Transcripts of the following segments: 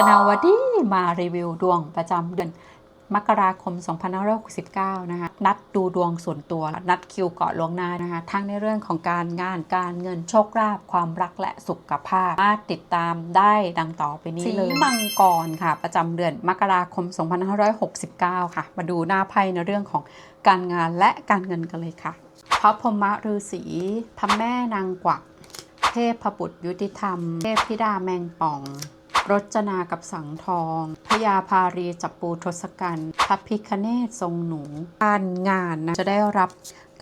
ชนาวดีมารีวิวดวงประจำเดือนมกราคม 2569 นะคะ นัดดูดวงส่วนตัว นัดคิวก่อนล่วงหน้านะคะ ทั้งในเรื่องของการงาน การเงิน โชคลาภ ความรักและสุขภาพ มาติดตามได้ดังต่อไปนี้เลย มังกรค่ะ ประจำเดือนมกราคม 2569 ค่ะ มาดูหน้าไพ่ในเรื่องของการงานและการเงินกันเลยค่ะ พระพรหมฤาษีพระแม่นางกวัก เทพพบุตรยุติธรรม เทพธิดาแมงป่อง รจนากับสังทองพญาพารีจับปูทศกัณฐ์พระพิคเนศทรงหนู การงานนะจะได้รับ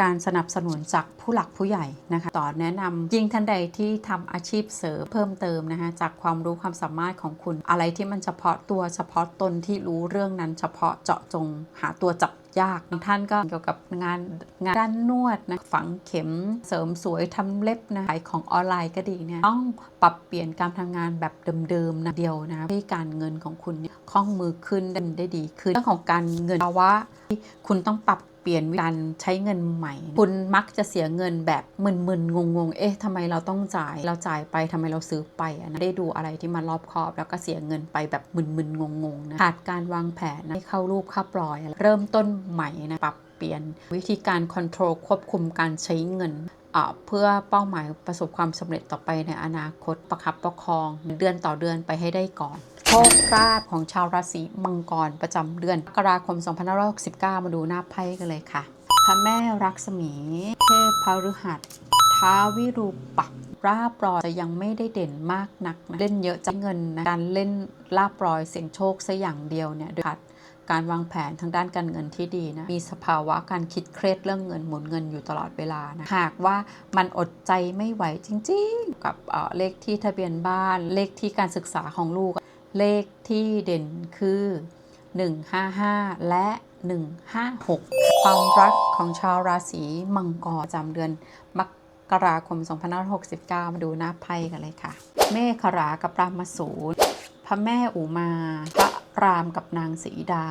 การสนับสนุนจากผู้หลักผู้ใหญ่นะคะต่อแนะนำยิ่งท่านใดที่ทำอาชีพเสริมเพิ่มเติมนะคะจากความรู้ความสามารถของคุณ อะไรที่มันเฉพาะตัวเฉพาะตนที่รู้เรื่องนั้นเฉพาะเจาะจงหาตัวจับ ยากบางท่านก็เกี่ยวกับงานงานด้านนวดนะฝังเข็มเสริมสวยทำเล็บนะขายของออนไลน์ก็ดีเนี่ยต้องปรับเปลี่ยนการทำงานแบบเดิมๆนะเดียวนะให้การเงินของคุณเนี่ยคล่องมือขึ้นได้ดีขึ้นเรื่องของการเงินภาวะที่คุณต้องปรับ ปลี่ยนการใช้เงินใหม่ คุณมักจะเสียเงินแบบมึนๆงงๆ เอ๊ะทำไมเราต้องจ่าย เราจ่ายไปทำไมเราซื้อไปอะนะได้ดูอะไรที่มันรอบคอบ แล้วก็เสียเงินไปแบบมึนๆงงๆนะขาดการวางแผนนะให้เข้ารูปเข้าปล่อย เริ่มต้นใหม่นะปรับ เปลี่ยน วิธีการคอนโทรลควบคุมการใช้เงินเพื่อเป้าหมายประสบความสำเร็จต่อไปในอนาคตประคับประคองเดือนต่อเดือนไปให้ได้ก่อนโชคลาภของชาวราศีมังกรประจำเดือนมกราคม 2569 มาดูหน้าไพ่กันเลยค่ะ พระแม่รักษมี เทพพฤหัสท้าววิรูปักษ์ราบรอยจะยังไม่ได้เด่นมากนักนะเล่นเยอะจะเงินนะการเล่นลาบรอยเสี่ยงโชคซะอย่างเดียวเนี่ยโดยขาด การวางแผนทางด้านการเงินที่ดีนะมีสภาวะการคิดเครียดเรื่องเงินหมุนเงินอยู่ตลอดเวลานะหากว่ามันอดใจไม่ไหวจริง ๆ กับเเลขที่ทะเบียนบ้าน เลขที่การศึกษาของลูก เลขที่เด่นคือ 155 และ 156 ความรักของชาวราศีมังกรจำเดือนมกราคม 2569 มาดูหน้าไพ่กันเลยค่ะ เมฆรากับรามาสูตรพระแม่อุมา พระ รามกับนางสีดา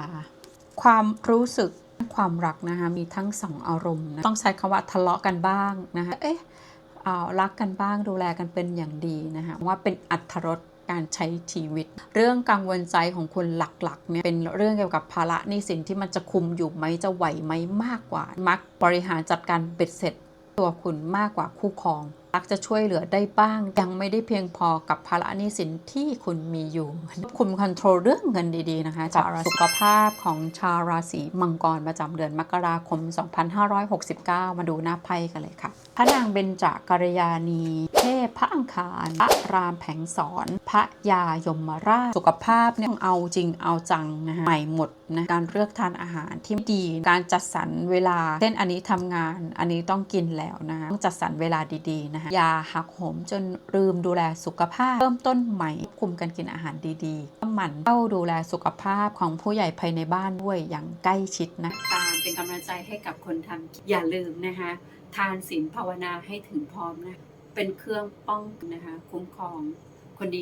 ความรู้สึกความรักนะคะมีทั้งสองอารมณ์นะต้องใช้คำว่าทะเลาะกันบ้างนะคะเอ๊ะเอารักกันบ้างดูแลกันเป็นอย่างดีนะคะว่าเป็นอัธรสการใช้ชีวิต เรื่องกังวลใจของคุณหลักๆเนี่ยเป็นเรื่องเกี่ยวกับภาระหนี้สินที่มันจะคุมอยู่ไหมจะไหวไหมมากกว่า มักบริหารจัดการเบ็ดเสร็จตัวคุณมากกว่าคู่ครอง มักจะช่วยเหลือได้บ้าง ยังไม่ได้เพียงพอกับภาระหนี้สินที่คุณมีอยู่ควบคุมคอนโทรลเรื่องเงินดีๆนะคะจากสุขภาพของชาวราศีมังกรประจำเดือนมกราคม 2569 มาดูหน้าไพ่กันเลยค่ะ พระนางเบญจกัลยาณี เทพพระอังคาร พระรามแผงสอนพระยายมราชสุขภาพเนี่ยต้องเอาจริงเอาจังนะคะใหม่หมดนะการเลือกทานอาหารที่ดีการจัดสรรเวลาเช่นอันนี้ทำงาน อันนี้ต้องกินแล้วนะคะต้องจัดสรรเวลาดีๆนะคะอย่าหักโหมจนลืมดูแลสุขภาพ เริ่มต้นใหม่ควบคุมการกินอาหารดีๆก็หมั่นเข้าดูแลสุขภาพของผู้ใหญ่ภายในบ้านด้วยอย่างใกล้ชิดนะตามเป็นกำลังใจให้กับคนทำอย่าลืมนะคะทานศีลภาวนาให้ถึงพร้อมนะเป็นเครื่องป้องนะคะคุ้มครองคนดี